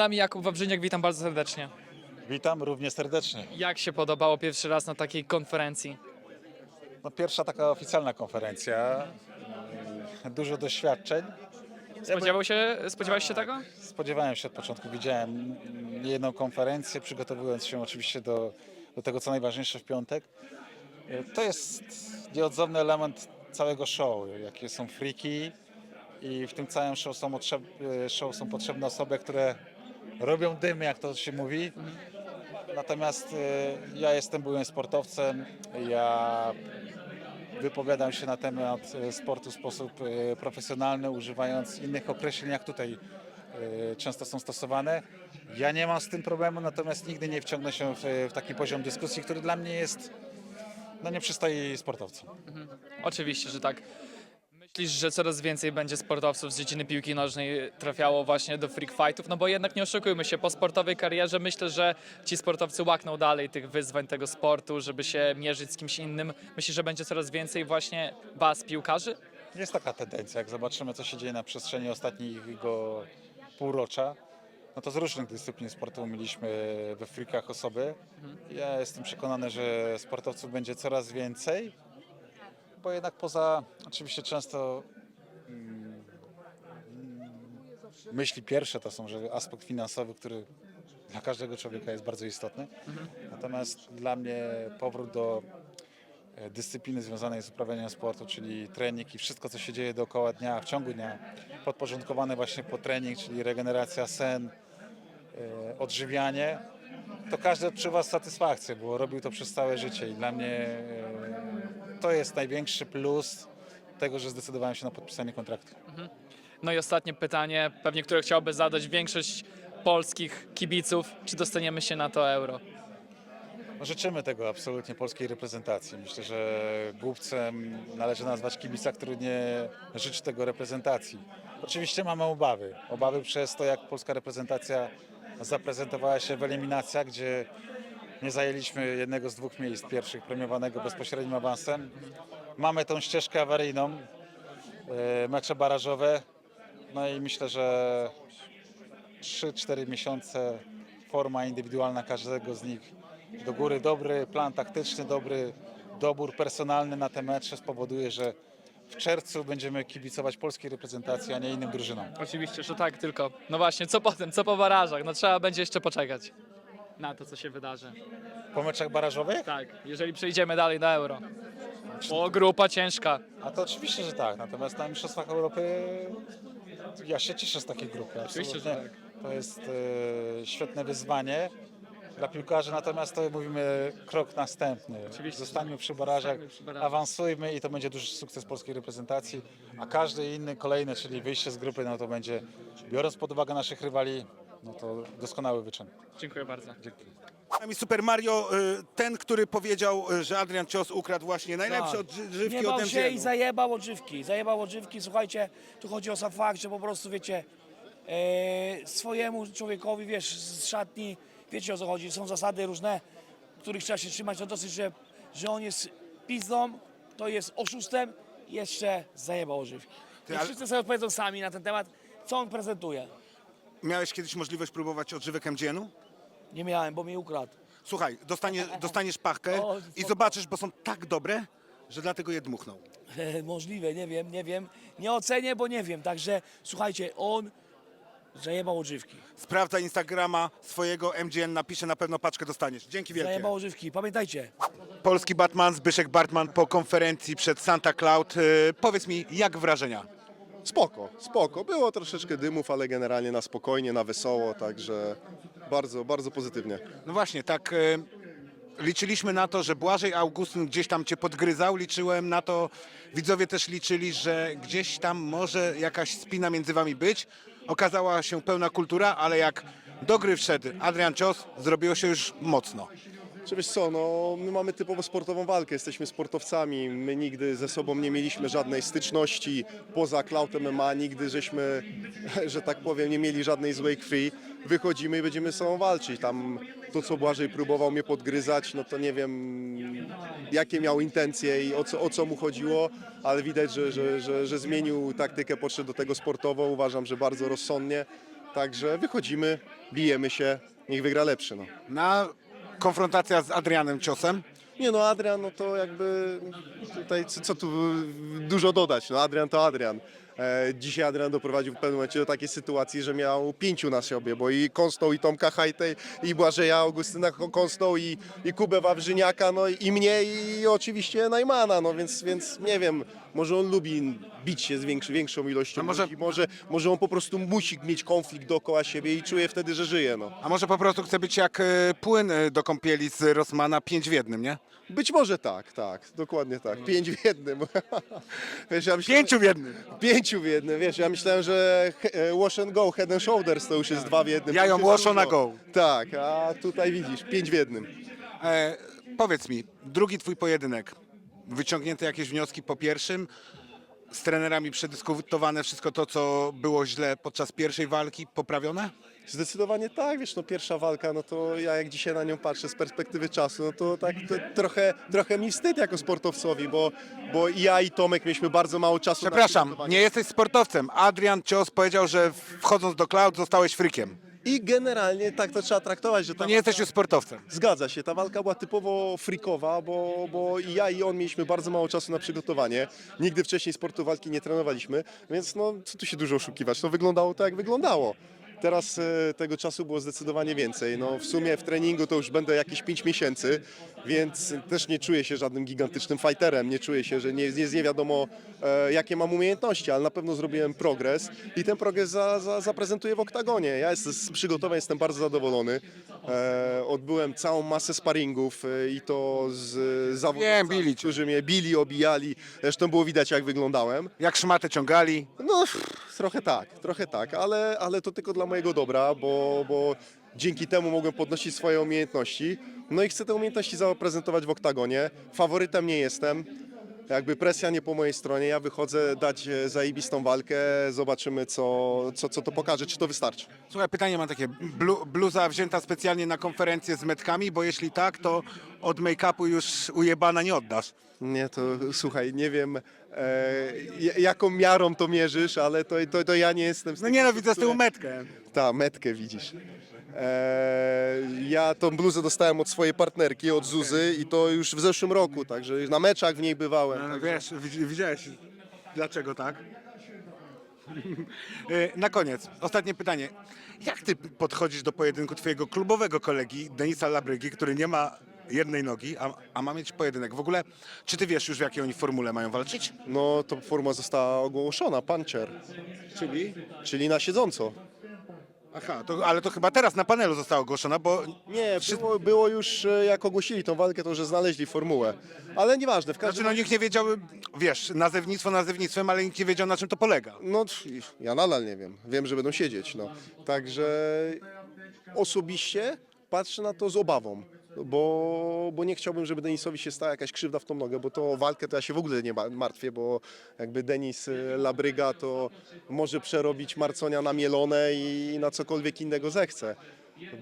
nami Jakub Wawrzyniak, witam bardzo serdecznie. Witam równie serdecznie. Jak się podobało pierwszy raz na takiej konferencji? No, pierwsza taka oficjalna konferencja, dużo doświadczeń. Spodziewał się, spodziewałeś się tego? Spodziewałem się od początku, widziałem niejedną konferencję, przygotowując się oczywiście do, do tego, co najważniejsze w piątek. To jest nieodzowny element całego show, jakie są friki i w tym całym show są, show są potrzebne osoby, które robią dym, jak to się mówi. Natomiast e, ja jestem byłym sportowcem, ja wypowiadam się na temat e, sportu w sposób e, profesjonalny, używając innych określeń, jak tutaj często są stosowane. Ja nie mam z tym problemu, natomiast nigdy nie wciągnę się w, w taki poziom dyskusji, który dla mnie jest, no nie przystoi sportowcom. Oczywiście, że tak. Myślisz, że coraz więcej będzie sportowców z dziedziny piłki nożnej trafiało właśnie do freak fightów? No bo jednak nie oszukujmy się, po sportowej karierze myślę, że ci sportowcy łakną dalej tych wyzwań tego sportu, żeby się mierzyć z kimś innym. Myślisz, że będzie coraz więcej właśnie baz piłkarzy? Jest taka tendencja, jak zobaczymy, co się dzieje na przestrzeni ostatniego półrocza, no to z różnych dyscyplin sportu mieliśmy we frikach osoby. Ja jestem przekonany, że sportowców będzie coraz więcej, bo jednak poza, oczywiście często mm, myśli pierwsze to są, że aspekt finansowy, który dla każdego człowieka jest bardzo istotny. Natomiast dla mnie powrót do e, dyscypliny związanej z uprawianiem sportu, czyli trening i wszystko, co się dzieje dookoła dnia, w ciągu dnia, podporządkowane właśnie po trening, czyli regeneracja, sen, e, odżywianie, to każdy odczuwa satysfakcję, bo robił to przez całe życie i dla mnie e, to jest największy plus tego, że zdecydowałem się na podpisanie kontraktu. No i ostatnie pytanie, pewnie które chciałby zadać większość polskich kibiców. Czy dostaniemy się na to euro? No, Życzymy tego absolutnie polskiej reprezentacji. Myślę, że głupcem należy nazwać kibica, który nie życzy tego reprezentacji. Oczywiście mamy obawy. Obawy przez to, jak polska reprezentacja zaprezentowała się w eliminacjach, gdzie nie zajęliśmy jednego z dwóch miejsc pierwszych premiowanego bezpośrednim awansem. Mamy tą ścieżkę awaryjną, e, mecze barażowe. No i myślę, że 3-4 miesiące forma indywidualna każdego z nich do góry, dobry plan taktyczny, dobry dobór personalny na te mecze spowoduje, że w czerwcu będziemy kibicować polskiej reprezentacji, a nie innym drużynom. Oczywiście, że tak, tylko no właśnie, co potem, co po barażach? No trzeba będzie jeszcze poczekać na to, co się wydarzy. Po meczach barażowych? Tak, jeżeli przejdziemy dalej na euro. Bo grupa ciężka. A to oczywiście, że tak. Natomiast na Mistrzostwach Europy ja się cieszę z takiej grupy. Oczywiście, że absolutnie. To jest e, świetne wyzwanie dla piłkarzy, natomiast to mówimy krok następny. Oczywiście. Zostańmy przy barażach, Zostańmy przy barażach. awansujmy i to będzie duży sukces polskiej reprezentacji, a każdy inny kolejny, czyli wyjście z grupy, no to będzie, biorąc pod uwagę naszych rywali, no to doskonały wyczyn. Dziękuję bardzo. Dzięki. Super Mario, y, ten, który powiedział, y, że Adrian Cios ukradł właśnie najlepsze Tak. odżywki Nie od bał się i zajebał odżywki. Zajebał odżywki. Słuchajcie, tu chodzi o sam fakt, że po prostu wiecie, e, swojemu człowiekowi, wiesz, z szatni, wiecie o co chodzi, są zasady różne, których trzeba się trzymać. To dosyć, że, że on jest pizdą, to jest oszustem, jeszcze zajebał odżywki. Ty, Niech ale- wszyscy sobie odpowiedzą sami na ten temat, co on prezentuje. Miałeś kiedyś możliwość próbować odżywek MGN-u? Nie miałem, bo mi ukradł. Słuchaj, dostanie, dostaniesz pachkę O, i spoko. zobaczysz, bo są tak dobre, że dlatego je dmuchnął. Możliwe, nie wiem, nie wiem. Nie ocenię, bo nie wiem. Także słuchajcie, on zajebał odżywki. Sprawdza Instagrama swojego MGN, napisze, na pewno paczkę dostaniesz. Dzięki wielkie. Zajebał odżywki. Pamiętajcie, Polski Batman, Zbyszek Bartman po konferencji przed Santa Cloud. Y, Powiedz mi, jak wrażenia? Spoko, spoko. Było troszeczkę dymów, ale generalnie na spokojnie, na wesoło, także bardzo, bardzo pozytywnie. No właśnie, tak y, liczyliśmy na to, że Błażej Augustyn gdzieś tam cię podgryzał. Liczyłem na to, widzowie też liczyli, że gdzieś tam może jakaś spina między wami być. Okazała się pełna kultura, ale jak do gry wszedł Adrian Cios, zrobiło się już mocno. Czy wiesz co, no my mamy typowo sportową walkę, jesteśmy sportowcami, my nigdy ze sobą nie mieliśmy żadnej styczności, poza Cloud MMA nigdy żeśmy, że tak powiem, nie mieli żadnej złej krwi. Wychodzimy i będziemy z sobą walczyć. Tam to, co Błażej próbował mnie podgryzać, no to nie wiem, jakie miał intencje i o co, o co mu chodziło, ale widać, że, że, że, że zmienił taktykę, podszedł do tego sportowo, uważam, że bardzo rozsądnie. Także wychodzimy, bijemy się, niech wygra lepszy. No. Na konfrontacja z Adrianem Ciosem. Nie no, Adrian, no to jakby tutaj co, co tu dużo dodać, no Adrian to Adrian. E, dzisiaj Adrian doprowadził w pewnym momencie do takiej sytuacji, że miał pięciu na sobie, bo i Kąsną, i Tomka Hajtej, i Błażeja Augustyna Kąsną, i, i Kubę Wawrzyniaka, no i mnie, i oczywiście Najmana, no więc, więc nie wiem, może on lubi bić się z większy, większą ilością A może- ludzi, może, może on po prostu musi mieć konflikt dookoła siebie i czuje wtedy, że żyje, no. A może po prostu chce być jak e, płyn e, do kąpieli z Rossmana, pięć w jednym, nie? Być może tak, tak, dokładnie tak, pięć w jednym. Wiesz, ja myślę, Pięciu w jednym. Pięciu w jednym, wiesz, ja myślałem, że he- e, wash and go, head and shoulders to już jest dwa w jednym. Ja To ją już jest wash na go. Tak, a tutaj widzisz, pięć w jednym. E, powiedz mi, drugi twój pojedynek. Wyciągnięte jakieś wnioski po pierwszym? Z trenerami przedyskutowane wszystko to, co było źle podczas pierwszej walki, poprawione? Zdecydowanie tak, wiesz, no pierwsza walka, no to ja jak dzisiaj na nią patrzę z perspektywy czasu, no to tak to trochę, trochę mi wstyd jako sportowcowi, bo, bo i ja i Tomek mieliśmy bardzo mało czasu na Przepraszam, przygotowanie. nie jesteś sportowcem. Adrian Cios powiedział, że wchodząc do cloud zostałeś frikiem. I generalnie tak to trzeba traktować, że To ta nie jesteś już sportowcem. Zgadza się, ta walka była typowo freakowa, bo, bo i ja i on mieliśmy bardzo mało czasu na przygotowanie. Nigdy wcześniej sportu walki nie trenowaliśmy, więc no co tu się dużo oszukiwać, no wyglądało to jak wyglądało. Teraz e, tego czasu było zdecydowanie więcej. No, w sumie w treningu to już będę jakieś 5 miesięcy, więc też nie czuję się żadnym gigantycznym fighterem. Nie czuję się, że nie jest nie wiadomo e, jakie mam umiejętności, ale na pewno zrobiłem progres i ten progres za, za, zaprezentuję w oktagonie. Ja jestem z przygotowań jestem bardzo zadowolony. E, odbyłem całą masę sparingów i to z cię. którzy mnie bili, obijali. Zresztą było widać jak wyglądałem. Jak szmatę ciągali. No, trochę tak, trochę tak, ale, ale to tylko dla mojego dobra, bo, bo dzięki temu mogłem podnosić swoje umiejętności. No i chcę te umiejętności zaprezentować w oktagonie. Faworytem nie jestem. Jakby presja nie po mojej stronie, ja wychodzę dać e, zajebistą walkę, zobaczymy co, co, co to pokaże, czy to wystarczy. Słuchaj, pytanie mam takie. Blu, bluza wzięta specjalnie na konferencję z metkami, bo jeśli tak, to od make-upu już ujebana nie oddasz. Nie, to słuchaj, nie wiem e, jaką miarą to mierzysz, ale to, to, to ja nie jestem z No nie no, widzę z tyłu metkę. Ta, metkę widzisz. Eee, ja tą bluzę dostałem od swojej partnerki, od Zuzy i to już w zeszłym roku, także na meczach w niej bywałem. No, wiesz, widz- widziałeś dlaczego tak? E, Na koniec, ostatnie pytanie. Jak ty podchodzisz do pojedynku twojego klubowego kolegi Denisa Labrygi, który nie ma jednej nogi, a, a ma mieć pojedynek? W ogóle, czy ty wiesz już w jakiej oni formule mają walczyć? No to forma została ogłoszona, puncher, Czyli? czyli na siedząco. Aha, to, ale to chyba teraz na panelu została ogłoszona, bo Nie, było, było już e, jak ogłosili tą walkę, to że znaleźli formułę. Ale nieważne, w każdym znaczy, no nikt nie wiedział, wiesz, nazewnictwo nazewnictwem, ale nikt nie wiedział na czym to polega. No, ja nadal nie wiem. Wiem, że będą siedzieć. No. Także osobiście patrzę na to z obawą, bo, bo nie chciałbym, żeby Denisowi się stała jakaś krzywda w tą nogę, bo to walkę to ja się w ogóle nie ma- martwię, bo jakby Denis y, Labryga to może przerobić Marconia na mielone i na cokolwiek innego zechce.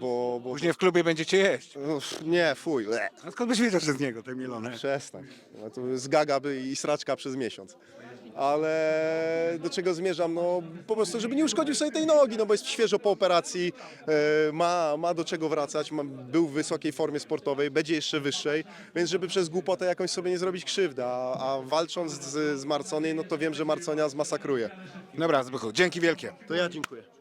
Bo, bo Później w klubie będziecie jeść. Uff, nie, fuj, le. A skąd byś wiedział, że z niego te mielone? Przestań. No to jest gaga by i sraczka przez miesiąc. Ale do czego zmierzam? No po prostu, żeby nie uszkodził sobie tej nogi, no bo jest świeżo po operacji, e, ma, ma do czego wracać, ma, był w wysokiej formie sportowej, będzie jeszcze wyższej, więc żeby przez głupotę jakąś sobie nie zrobić krzywdy, a, a walcząc z, z Marconi, no to wiem, że Marconia zmasakruje. Dobra, Zbychu, dzięki wielkie. To ja dziękuję.